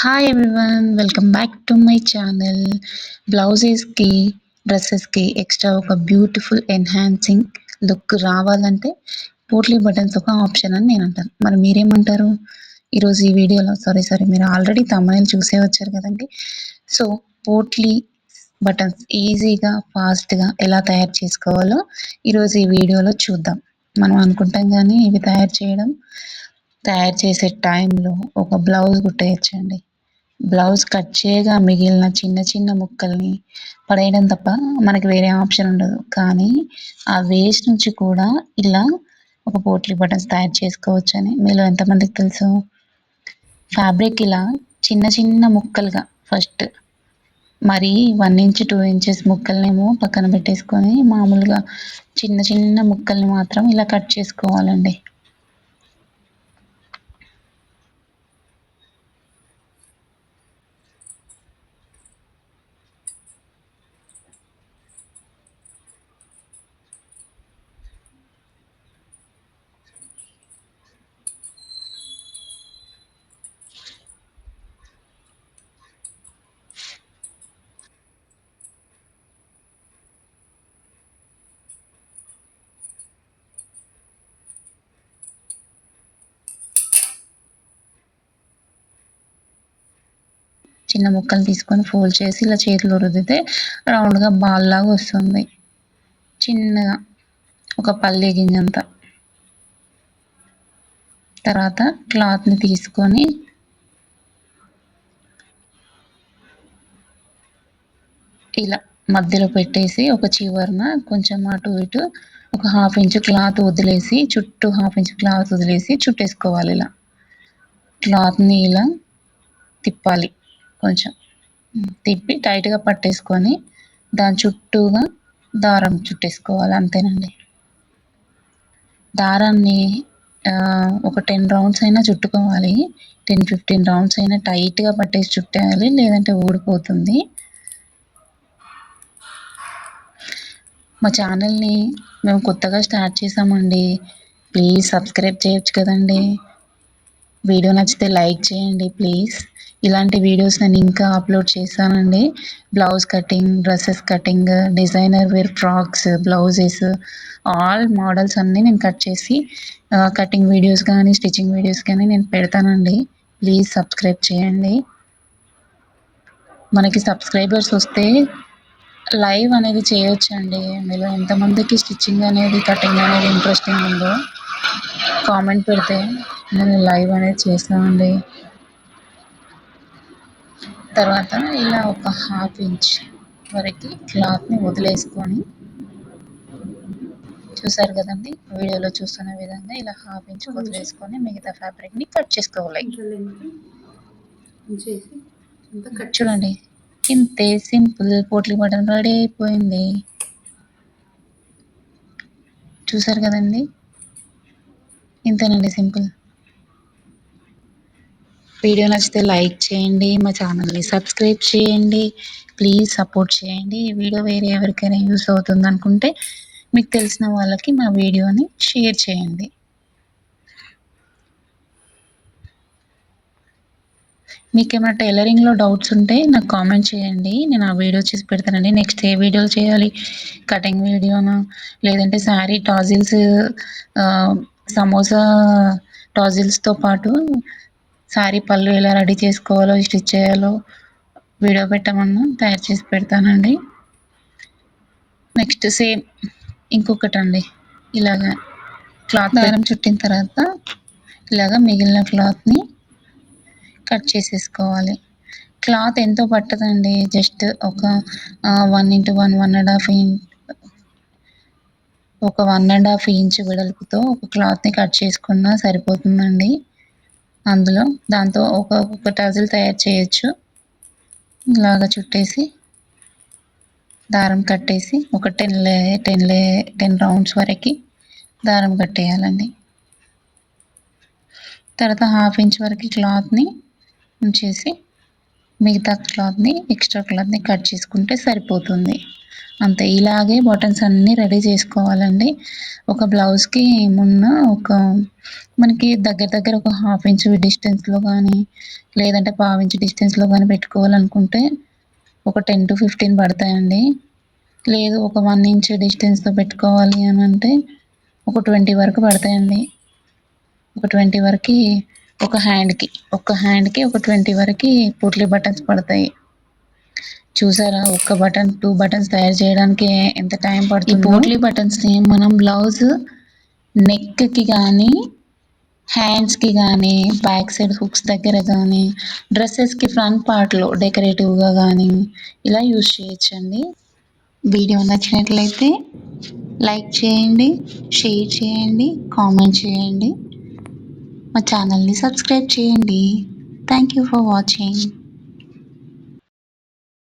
Hi everyone welcome back to my channel బ్లౌజెస్కి డ్రెస్సెస్కి extra ఒక beautiful enhancing look రావాలంటే potli buttons ఒక ఆప్షన్ అని నేను అంటాను మరి మీరేమంటారు? ఈరోజు ఈ వీడియోలో సారీ సారీ మీరు ఆల్రెడీ తమిళ చూసే వచ్చారు కదండి. సో పోట్లీ బటన్స్ ఈజీగా ఫాస్ట్గా ఎలా తయారు చేసుకోవాలో ఈరోజు ఈ వీడియోలో చూద్దాం. మనం అనుకుంటాం కానీ ఇవి తయారు చేయడం తయారు చేసే టైంలో ఒక బ్లౌజ్ కుట్టేయచ్చండి. బ్లౌజ్ కట్ చేయగా మిగిలిన చిన్న చిన్న ముక్కల్ని పడేయడం తప్ప మనకి వేరే ఆప్షన్ ఉండదు. కానీ ఆ వేస్ట్ నుంచి కూడా ఇలా ఒక పోట్లీ బటన్స్ తయారు చేసుకోవచ్చు అని మీలో ఎంతమందికి తెలుసు? ఫ్యాబ్రిక్ ఇలా చిన్న చిన్న ముక్కలుగా ఫస్ట్ మరి వన్ ఇంచ్ టూ ఇంచెస్ ముక్కలనేమో పక్కన పెట్టేసుకొని మామూలుగా చిన్న చిన్న ముక్కల్ని మాత్రం ఇలా కట్ చేసుకోవాలండి. చిన్న ముక్కలు తీసుకొని ఫోల్డ్ చేసి ఇలా చేతిలో రుద్దితే రౌండ్గా బాల్ లాగా వస్తుంది. చిన్నగా ఒక పల్లె గింజంత. తర్వాత క్లాత్ని తీసుకొని ఇలా మధ్యలో పెట్టేసి ఒక చివరన కొంచెం అటు ఇటు ఒక హాఫ్ ఇంచ్ క్లాత్ వదిలేసి చుట్టూ హాఫ్ ఇంచ్ క్లాత్ వదిలేసి చుట్టేసుకోవాలి ఇలా. క్లాత్ని ఇలా తిప్పాలి. కొంచెం తిప్పి టైట్గా పట్టేసుకొని దాని చుట్టూగా దారం చుట్టేసుకోవాలి అంతేనండి. దారాన్ని ఒక టెన్ రౌండ్స్ అయినా చుట్టుకోవాలి. టెన్ ఫిఫ్టీన్ రౌండ్స్ అయినా టైట్గా పట్టేసి చుట్టేయాలి లేదంటే ఊడిపోతుంది. మా ఛానల్ని మేము కొత్తగా స్టార్ట్ చేసామండి. ప్లీజ్ సబ్స్క్రైబ్ చేయొచ్చు కదండి. వీడియో నచ్చితే లైక్ చేయండి ప్లీజ్ ఇలాంటి వీడియోస్ నేను ఇంకా అప్లోడ్ చేశానండి. Blouse cutting dresses cutting designer wear frocks blouses all models అన్నీ నేను కట్ చేసి కటింగ్ వీడియోస్ కానీ స్టిచ్చింగ్ వీడియోస్ కానీ నేను పెడతానండి. ప్లీజ్ సబ్స్క్రైబ్ చేయండి. మనకి సబ్స్క్రైబర్స్ వస్తే లైవ్ అనేది చేయొచ్చండి. మీలో ఎంతమందికి స్టిచ్చింగ్ అనేది కటింగ్ అనేది ఇంట్రెస్టింగ్ ఉందో కామెంట్ పెడితే నేను లైవ్ అనేది చేస్తామండి. తర్వాత ఇలా ఒక హాఫ్ ఇంచ్ వరకు క్లాత్ని వదిలేసుకొని చూసారు కదండి? వీడియోలో చూస్తున్న విధంగా ఇలా హాఫ్ ఇంచ్ వదిలేసుకొని మిగతా ఫ్యాబ్రిక్ని కట్ చేసుకోవాలి. చూడండి ఇంతే సింపుల్ పోట్లీ బటన్ రెడీ అయిపోయింది. చూసారు కదండి? ఇంతేనండి సింపుల్. వీడియో నచ్చితే లైక్ చేయండి మా ఛానల్ని సబ్స్క్రైబ్ చేయండి ప్లీజ్ సపోర్ట్ చేయండి. ఈ వీడియో వేరే ఎవరికైనా యూస్ అవుతుంది అనుకుంటే మీకు తెలిసిన వాళ్ళకి మా వీడియోని షేర్ చేయండి. మీకు ఏమైనా టైలరింగ్లో డౌట్స్ ఉంటే నాకు కామెంట్ చేయండి. నేను ఆ వీడియో చేసి పెడతానండి. నెక్స్ట్ ఏ వీడియోలు చేయాలి? కటింగ్ వీడియోనా? లేదంటే శారీ టాజిల్స్ సమోసా టాజిల్స్తో పాటు సారీ పళ్ళు ఎలా రెడీ చేసుకోవాలో స్టిచ్ చేయాలో వీడియో పెట్టమన్నా తయారు చేసి పెడతానండి. నెక్స్ట్ సేమ్ ఇంకొకటి అండి ఇలాగ క్లాత్ దారం చుట్టిన తర్వాత ఇలాగ మిగిలిన క్లాత్ని కట్ చేసేసుకోవాలి. క్లాత్ ఎంతో పట్టదండి. జస్ట్ ఒక one into one one and half inch ఒక వన్ అండ్ హాఫ్ ఇంచ్ వెడల్పుతో ఒక క్లాత్ని కట్ చేసుకున్నా సరిపోతుందండి. అందులో దాంతో ఒక ఒక్కొక్క టజిల్ తయారు చేయొచ్చు. ఇలాగ చుట్టేసి దారం కట్టేసి ఒక టెన్ లే టెన్ లే టెన్ రౌండ్స్ వరకు దారం కట్టేయాలండి. తర్వాత హాఫ్ ఇంచ్ వరకు క్లాత్ని ఉంచేసి మిగతా క్లాత్ని ఎక్స్ట్రా క్లాత్ని కట్ చేసుకుంటే సరిపోతుంది. అంతే ఇలాగే బటన్స్ అన్నీ రెడీ చేసుకోవాలండి. ఒక బ్లౌజ్కి మొన్న ఒక మనకి దగ్గర దగ్గర ఒక హాఫ్ ఇంచ్ డిస్టెన్స్లో కానీ లేదంటే పావు ఇంచ్ డిస్టెన్స్లో కానీ పెట్టుకోవాలనుకుంటే ఒక టెన్ టు ఫిఫ్టీన్ పడతాయండి. లేదు ఒక వన్ ఇంచ్ డిస్టెన్స్తో పెట్టుకోవాలి అని అంటే ఒక ట్వంటీ వరకు పడతాయండి. ఒక ట్వంటీ వరకు ఒక హ్యాండ్కి ఒక హ్యాండ్కి ఒక ట్వంటీ వరకు పుట్లీ బటన్స్ పడతాయి. చూసారా? ఒక్క బటన్ టూ బటన్స్ తయారు చేయడానికి ఎంత టైం పడుతుంది. ఈ పోట్లీ బటన్స్ని మనం బ్లౌజ్ నెక్కి కానీ హ్యాండ్స్కి కానీ బ్యాక్ సైడ్ హుక్స్ దగ్గర కానీ డ్రెస్సెస్కి ఫ్రంట్ పార్ట్లో డెకరేటివ్గా కానీ ఇలా యూజ్ చేయొచ్చండి. వీడియో నచ్చినట్లయితే లైక్ చేయండి షేర్ చేయండి కామెంట్ చేయండి. మా ఛానల్ని సబ్స్క్రైబ్ చేయండి. Thank you for watching.